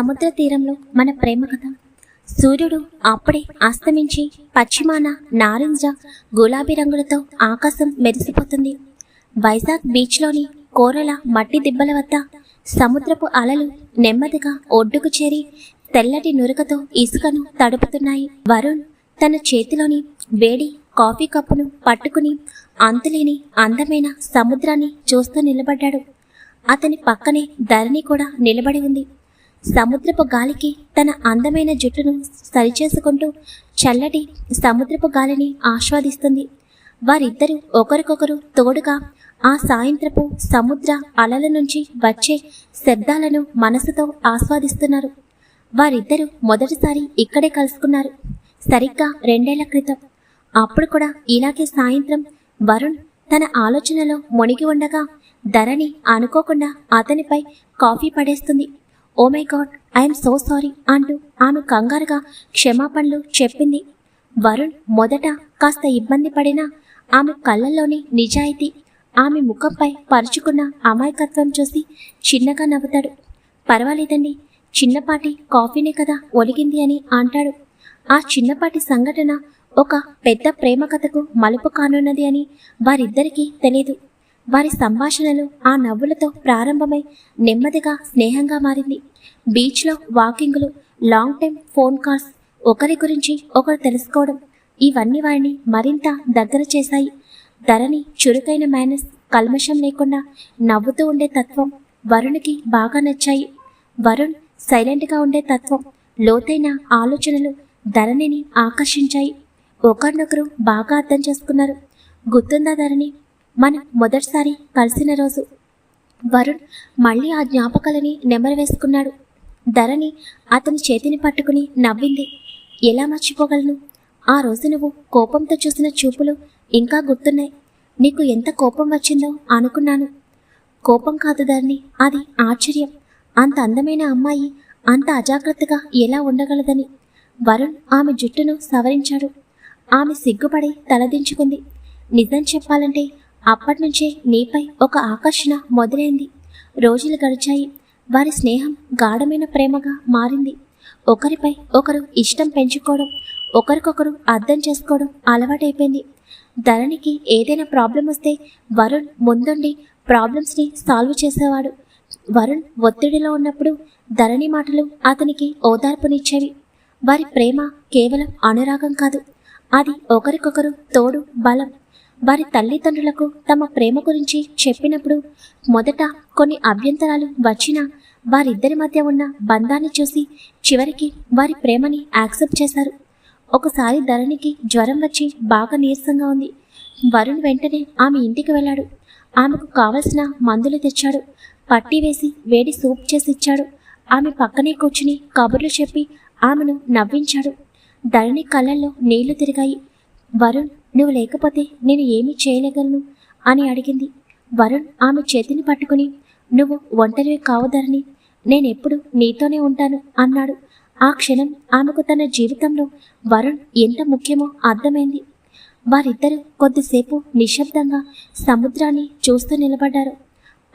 సముద్ర తీరంలో మన ప్రేమ కథ. సూర్యుడు అప్పుడే అస్తమించి పశ్చిమాన నారింజ గులాబీ రంగులతో ఆకాశం మెరిసిపోతుంది. వైజాగ్ బీచ్లోని కోరల మట్టి దిబ్బల వద్ద సముద్రపు అలలు నెమ్మదిగా ఒడ్డుకు చేరి తెల్లటి నురకతో ఇసుకను తడుపుతున్నాయి. వరుణ్ తన చేతిలోని వేడి కాఫీ కప్పును పట్టుకుని అంతులేని అందమైన సముద్రాన్ని చూస్తూ నిలబడ్డాడు. అతని పక్కనే ధరణి కూడా నిలబడి ఉంది. సముద్రపు గాలికి తన అందమైన జుట్టును సరిచేసుకుంటూ చల్లటి సముద్రపు గాలిని ఆస్వాదిస్తుంది. వారిద్దరూ ఒకరికొకరు తోడుగా ఆ సాయంత్రపు సముద్ర అలల నుంచి వచ్చే శబ్దాలను మనసుతో ఆస్వాదిస్తున్నారు. వారిద్దరూ మొదటిసారి ఇక్కడే కలుసుకున్నారు. సరిగ్గా రెండేళ్ళ క్రితం. అప్పుడు కూడా ఇలాగే సాయంత్రం వరుణ్ తన ఆలోచనలో మునిగి ఉండగా ధరణి అనుకోకుండా అతనిపై కాఫీ పడేస్తుంది. ఓ my god I'm so sorry అంటూ ఆమె కంగారుగా క్షమాపణలు చెప్పింది. వరుణ్ మొదట కాస్త ఇబ్బంది పడినా ఆమె కళ్ళల్లోని నిజాయితీ ఆమె ముఖంపై పరుచుకున్న అమాయకత్వం చూసి చిన్నగా నవ్వుతాడు. పర్వాలేదండి చిన్నపాటి కాఫీనే కదా ఒలిగింది అని అంటాడు. ఆ చిన్నపాటి సంఘటన ఒక పెద్ద ప్రేమ కథకు మలుపు కానున్నది అని వారిద్దరికీ తెలియదు వారి సంభాషణలు ఆ నవ్వులతో ప్రారంభమై నెమ్మదిగా స్నేహంగా మారింది. బీచ్లో వాకింగ్లు లాంగ్ టైం ఫోన్ కాల్స్ ఒకరి గురించి ఒకరు తెలుసుకోవడం ఇవన్నీ వారిని మరింత దగ్గర చేశాయి. ధరణి చురుకైన మేనస్ కల్మషం లేకుండా నవ్వుతూ ఉండే తత్వం వరుణ్కి బాగా నచ్చాయి. వరుణ్ సైలెంట్గా ఉండే తత్వం లోతైన ఆలోచనలు ధరణిని ఆకర్షించాయి. ఒకరినొకరు బాగా అర్థం చేసుకున్నారు. గుర్తుందా ధరణి? మనం మొదటిసారి కలిసిన రోజు. వరుణ్ మళ్ళీ ఆ జ్ఞాపకాలని నెమరు వేసుకున్నాడు. ధరణి అతని చేతిని పట్టుకుని నవ్వింది. ఎలా మర్చిపోగలను? ఆ రోజు నువ్వు కోపంతో చూసిన చూపులు ఇంకా గుర్తున్నాయి. నీకు ఎంత కోపం వచ్చిందో అనుకున్నాను. కోపం కాదు ధరణి అది ఆశ్చర్యం. అంత అందమైన అమ్మాయి అంత అజాగ్రత్తగా ఎలా ఉండగలదని. వరుణ్ ఆమె జుట్టును సవరించాడు. ఆమె సిగ్గుపడి తలదించుకుంది. నిజం చెప్పాలంటే అప్పటినుంచే నీపై ఒక ఆకర్షణ మొదలైంది. రోజులు గడిచాయి. వారి స్నేహం గాఢమైన ప్రేమగా మారింది. ఒకరిపై ఒకరు ఇష్టం పెంచుకోవడం ఒకరికొకరు అర్థం చేసుకోవడం అలవాటైపోయింది. ధరణికి ఏదైనా ప్రాబ్లం వస్తే వరుణ్ ముందుండి ప్రాబ్లమ్స్ని సాల్వ్ చేసేవాడు. వరుణ్ ఒత్తిడిలో ఉన్నప్పుడు ధరణి మాటలు అతనికి ఓదార్పునిచ్చేవి. వారి ప్రేమ కేవలం అనురాగం కాదు. అది ఒకరికొకరు తోడు బలం వారి తల్లిదండ్రులకు తమ ప్రేమ గురించి చెప్పినప్పుడు మొదట కొన్ని అభ్యంతరాలు వచ్చినా వారిద్దరి మధ్య ఉన్న బంధాన్ని చూసి చివరికి వారి ప్రేమని యాక్సెప్ట్ చేశారు. ఒకసారి ధరణికి జ్వరం వచ్చి బాగా నీరసంగా ఉంది. వరుణ్ వెంటనే ఆమె ఇంటికి వెళ్ళాడు. ఆమెకు కావలసిన మందులు తెచ్చాడు. పట్టి వేసి వేడి సూప్ చేసి ఇచ్చాడు. ఆమె పక్కనే కూర్చుని కబుర్లు చెప్పి ఆమెను నవ్వించాడు. ధరణి కళ్ళల్లో నీళ్ళు తిరిగాయి. వరుణ్ నువ్వు లేకపోతే నేను ఏమీ చేయలేగలను? అని అడిగింది. వరుణ్ ఆమె చేతిని పట్టుకుని నువ్వు ఒంటరివి కావదరని నేనెప్పుడు నీతోనే ఉంటాను అన్నాడు. ఆ క్షణం ఆమెకు తన జీవితంలో వరుణ్ ఎంత ముఖ్యమో అర్థమైంది. వారిద్దరూ కొద్దిసేపు నిశ్శబ్దంగా సముద్రాన్ని చూస్తూ నిలబడ్డారు.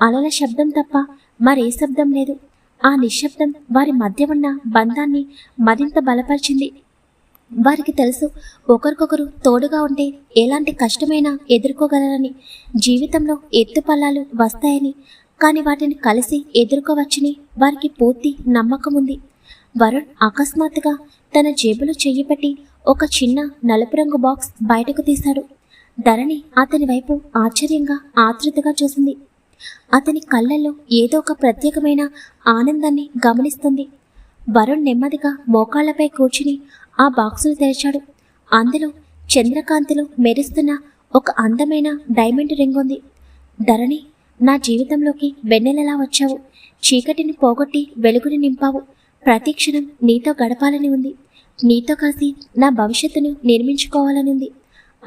అలల శబ్దం తప్ప మరే శబ్దం లేదు. ఆ నిశ్శబ్దం వారి మధ్య ఉన్న బంధాన్ని మరింత బలపరిచింది. వారికి తెలుసు ఒకరికొకరు తోడుగా ఉంటే ఎలాంటి కష్టమైనా ఎదుర్కోగలరని జీవితంలో ఎత్తుపల్లాలు వస్తాయని కానీ వాటిని కలిసి ఎదుర్కోవచ్చని వారికి పూర్తి నమ్మకం ఉంది వరుణ్ అకస్మాత్తుగా తన జేబులో చెయ్యి పెట్టి ఒక చిన్న నలుపు రంగు బాక్స్ బయటకు తీశాడు. ధరణి అతని వైపు ఆశ్చర్యంగా ఆతృతగా చూసింది. అతని కళ్ళల్లో ఏదో ఒక ప్రత్యేకమైన ఆనందాన్ని గమనిస్తుంది. వరుణ్ నెమ్మదిగా మోకాళ్ళపై కూర్చుని ఆ బాక్సులు తెరిచాడు. అందులో చంద్రకాంతిలో మెరుస్తున్న ఒక అందమైన డైమండ్ రింగ్ ఉంది. ధరణి నా జీవితంలోకి వెన్నెలలా వచ్చావు. చీకటిని పోగొట్టి వెలుగుని నింపావు. ప్రతి క్షణం నీతో గడపాలని ఉంది. నీతో కలిసి నా భవిష్యత్తును నిర్మించుకోవాలని ఉంది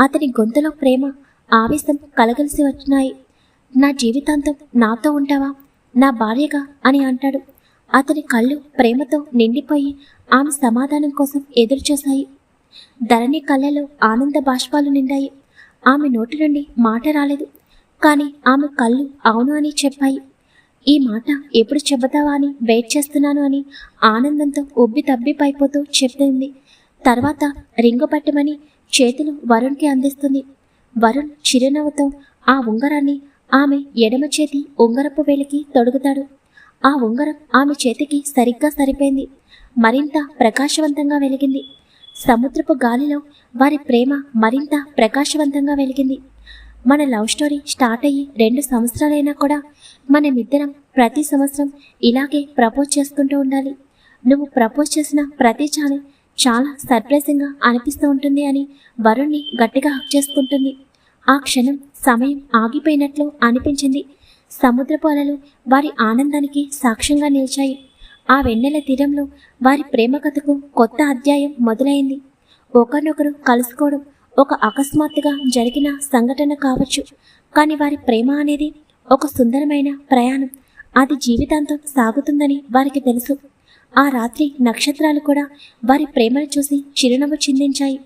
అతని గొంతులో ప్రేమ ఆవేశం కలగలిసి వచ్చినాయి. నా జీవితాంతం నాతో ఉంటావా? నా భార్యగా అని అంటాడు. అతని కళ్ళు ప్రేమతో నిండిపోయి ఆమె సమాధానం కోసం ఎదురుచూశాయి. ధరణి కళ్ళలో ఆనంద బాష్పాలు నిండాయి. ఆమె నోటి నుండి మాట రాలేదు. కానీ ఆమె కళ్ళు అవును అని చెప్పాయి. ఈ మాట ఎప్పుడు చెబుతావా అని వెయిట్ చేస్తున్నాను అని ఆనందంతో ఉబ్బి తబ్బిపైపోతూ చెప్తుంది తర్వాత రింగు పట్టమని చేతులు వరుణ్కి అందిస్తుంది. వరుణ్ చిరునవ్వుతో ఆ ఉంగరాన్ని ఆమె ఎడమ చేతి ఉంగరపు వేలికి తొడుగుతాడు. ఆ ఉంగరం ఆమె చేతికి సరిగ్గా సరిపోయింది. మరింత ప్రకాశవంతంగా వెలిగింది. సముద్రపు గాలిలో వారి ప్రేమ మరింత ప్రకాశవంతంగా వెలిగింది. మన లవ్ స్టోరీ స్టార్ట్ అయ్యి రెండు సంవత్సరాలైనా కూడా మనమిద్దరం ప్రతి సంవత్సరం ఇలాగే ప్రపోజ్ చేసుకుంటూ ఉండాలి. నువ్వు ప్రపోజ్ చేసిన ప్రతి ఛానల్ చాలా సర్ప్రైజింగ్గా అనిపిస్తూ ఉంటుంది అని వరుణ్ణి గట్టిగా హక్ చేసుకుంటుంది. ఆ క్షణం సమయం ఆగిపోయినట్లు అనిపించింది. సముద్రపు అలలు వారి ఆనందానికి సాక్ష్యంగా నిలిచాయి. ఆ వెన్నెల తీరంలో వారి ప్రేమ కథకు కొత్త అధ్యాయం మొదలైంది. ఒకరినొకరు కలుసుకోవడం ఒక అకస్మాత్తుగా జరిగిన సంఘటన కావచ్చు. కానీ వారి ప్రేమ అనేది ఒక సుందరమైన ప్రయాణం. అది జీవితాంతం సాగుతుందని వారికి తెలుసు. ఆ రాత్రి నక్షత్రాలు కూడా వారి ప్రేమను చూసి చిరునవ్వు చిందించాయి.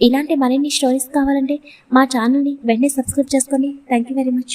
ఇలాంటి మరిన్ని స్టోరీస్ కావాలంటే మా ఛానల్ని వెంటనే సబ్స్క్రైబ్ చేసుకోండి థ్యాంక్ యూ వెరీ మచ్.